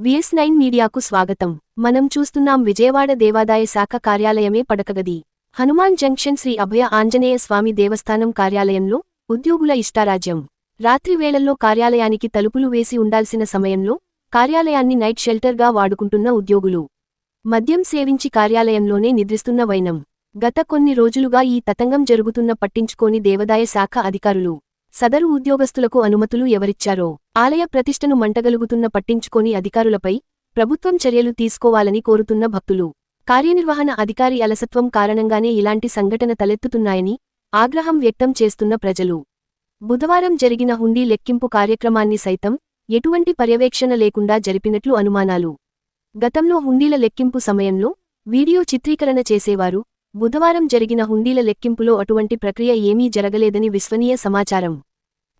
VS nine మీడియాకు స్వాగతం. మనం చూస్తున్నాం విజయవాడ దేవాదాయ శాఖ కార్యాలయమే పడకగది. హనుమాన్ జంక్షన్ శ్రీ అభయ ఆంజనేయ స్వామి దేవస్థానం కార్యాలయంలో ఉద్యోగుల ఇష్టారాజ్యం. రాత్రివేళల్లో కార్యాలయానికి తలుపులు వేసి ఉండాల్సిన సమయంలో కార్యాలయాన్ని నైట్ షెల్టర్గా వాడుకుంటున్న ఉద్యోగులు. మద్యం సేవించి కార్యాలయంలోనే నిద్రిస్తున్న వైనం. గత కొన్ని రోజులుగా ఈ తతంగం జరుగుతున్న పట్టించుకోని దేవదాయ శాఖ అధికారులు. సదరు ఉద్యోగస్తులకు అనుమతులు ఎవరిచ్చారో? ఆలయ ప్రతిష్టను మంటగలుగుతున్న పట్టించుకోని అధికారులపై ప్రభుత్వం చర్యలు తీసుకోవాలని కోరుతున్న భక్తులు. కార్యనిర్వహణ అధికారి అలసత్వం కారణంగానే ఇలాంటి సంఘటన తలెత్తుతున్నాయని ఆగ్రహం వ్యక్తం చేస్తున్న ప్రజలు. బుధవారం జరిగిన హుండీ లెక్కింపు కార్యక్రమాన్ని సైతం ఎటువంటి పర్యవేక్షణ లేకుండా జరిపినట్లు అనుమానాలు. గతంలో హుండీల లెక్కింపు సమయంలో వీడియో చిత్రీకరణ చేసేవారు. బుధవారం జరిగిన హుండీల లెక్కింపులో అటువంటి ప్రక్రియ ఏమీ జరగలేదని విశ్వనీయ సమాచారం.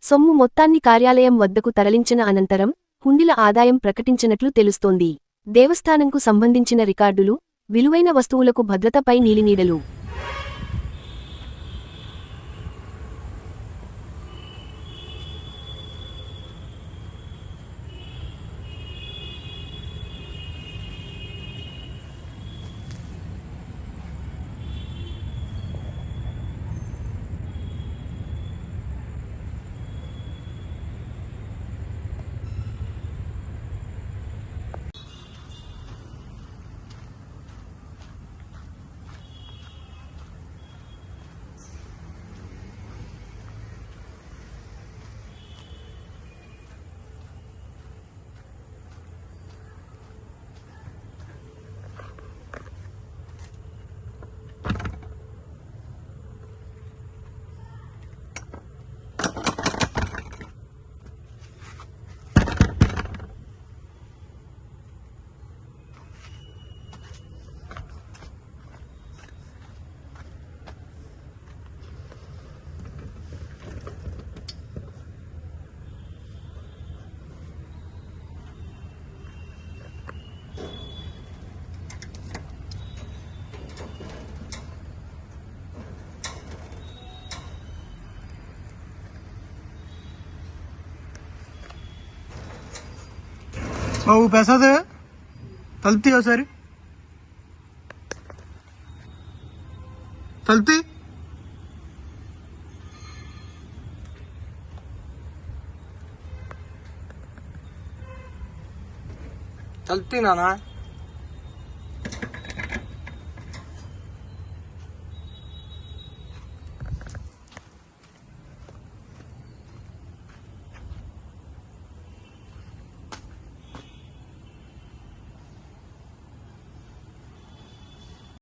సొమ్ము మొత్తాన్ని కార్యాలయం వద్దకు తరలించిన అనంతరం హుండీల ఆదాయం ప్రకటించినట్లు తెలుస్తోంది. దేవస్థానంకు సంబంధించిన రికార్డులు విలువైన వస్తువులకు భద్రతపై నీలినీడలు. బాబు ప్రసాద్ తలుపుతీ ఒకసారి తలుపుతీ తలుపుతీ నానా